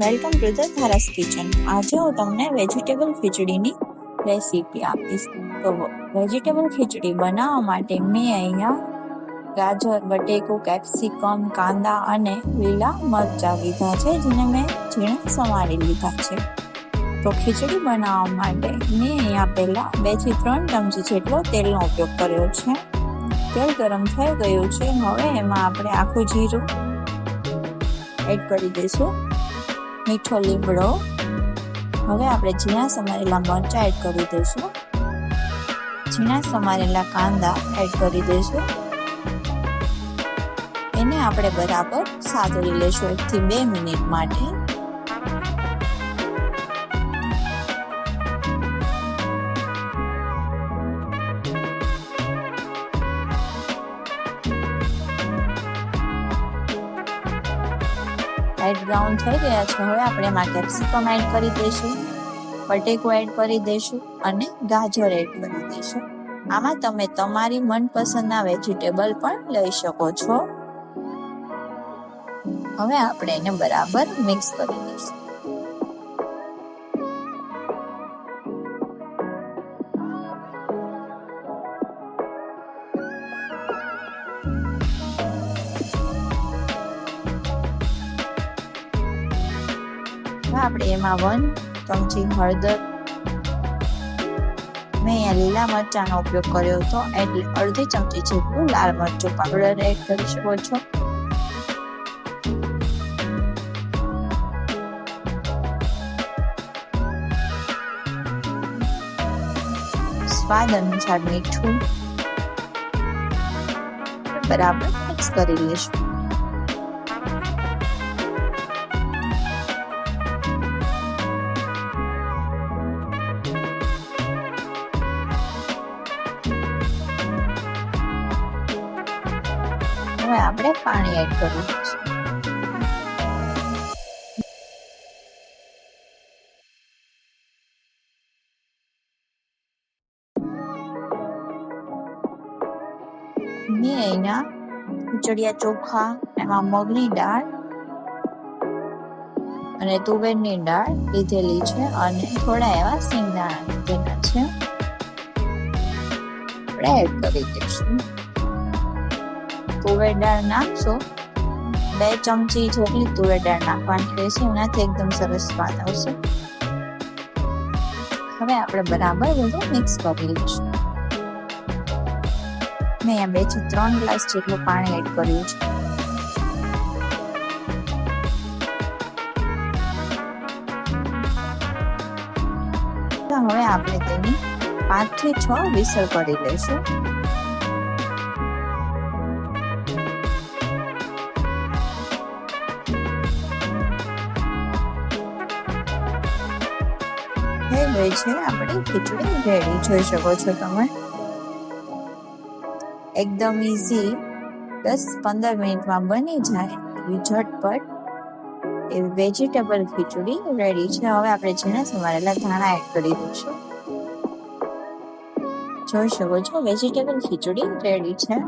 Welcome to the Dharas kitchen. આજે હું તમને વેજીટેબલ ખીચડીની રેસીપી આપીશ. તો વેજીટેબલ ખીચડી બનાવવા માટે મેં અહીંયા ગાજર, બટેકું, કેપ્સિકમ, કાંદા અને લીલા મરચાં લીધા છે, જેને મેં ઝીણા સમારી લીધા છે. તો ખીચડી બનાવવા માટે મેં અહીંયા પહેલાં બેથી ત્રણ ચમચી જેટલો તેલનો ઉપયોગ કર્યો છે. તેલ ગરમ થઈ ગયું છે. હવે એમાં આપણે આખું જીરું એડ કરી દઈશું. મીઠો લીમડો. હવે આપણે ઝીણા સમારેલા મરચાં એડ કરી દઈશું. ઝીણા સમારેલા કાંદા એડ કરી દઈશું. એને આપણે બરાબર સાતળી લેશું એકથી બે મિનિટ માટે. લાઇટ બ્રાઉન થઈ ગયા છે. હવે આપણે એમાં કેપ્સિકમ એડ કરી દઈશું પટેકો એડ કરી દઈશું અને ગાજર એડ કરી દઈશું. આમાં તમે તમારી મનપસંદના વેજીટેબલ પણ લઈ શકો છો. હવે આપણે એને બરાબર મિક્સ કરી દઈશું. આપણે એમાં વન ચમચી હળદર, મેં અહીંયા લીલા મરચાંનો ઉપયોગ કર્યો હતો. એટલે અડધી ચમચી જેટલું લાલ મરચું પાવડર એડ કરી શકો છો. સ્વાદ અનુસાર મીઠું બરાબર મિક્સ કરી લઈશું. હવે આપણે પાણી એડ કરી દઈશું મેં ખીચડિયા ચોખા, એમાં મગની દાળ અને તુવેરની દાળ લીધેલી છે અને થોડા એવા સિંગદાણા લીધેલા છે. આપણે એડ કરી દઈશું. તુવેર દાળ નાખશો. બે ચમચી જેટલી તુવેર દાળ નાખવાની રહેશે. એનાથી એકદમ સરસ સ્વાદ આવશે. હવે આપણે બરાબર બધું મિક્સ કરી લઈશું. મેં અહીંયા બેથી ત્રણ ગ્લાસ જેટલું પાણી એડ કર્યું છે. હવે આપણે તેની પાંચથી છ વિસલ કરી લઈશું. થઈ ગઈ છે. આપણી ખીચડી રેડી જોઈ શકો છો તમે. એકદમ ઇઝી દસ પંદર મિનિટમાં બની જાય. એવી ઝટપટ એવી વેજીટેબલ ખીચડી રેડી છે. હવે આપણે જેને સમારેલા ધાણા એડ કરી દઈશું. જોઈ શકો છો વેજીટેબલ ખીચડી રેડી છે.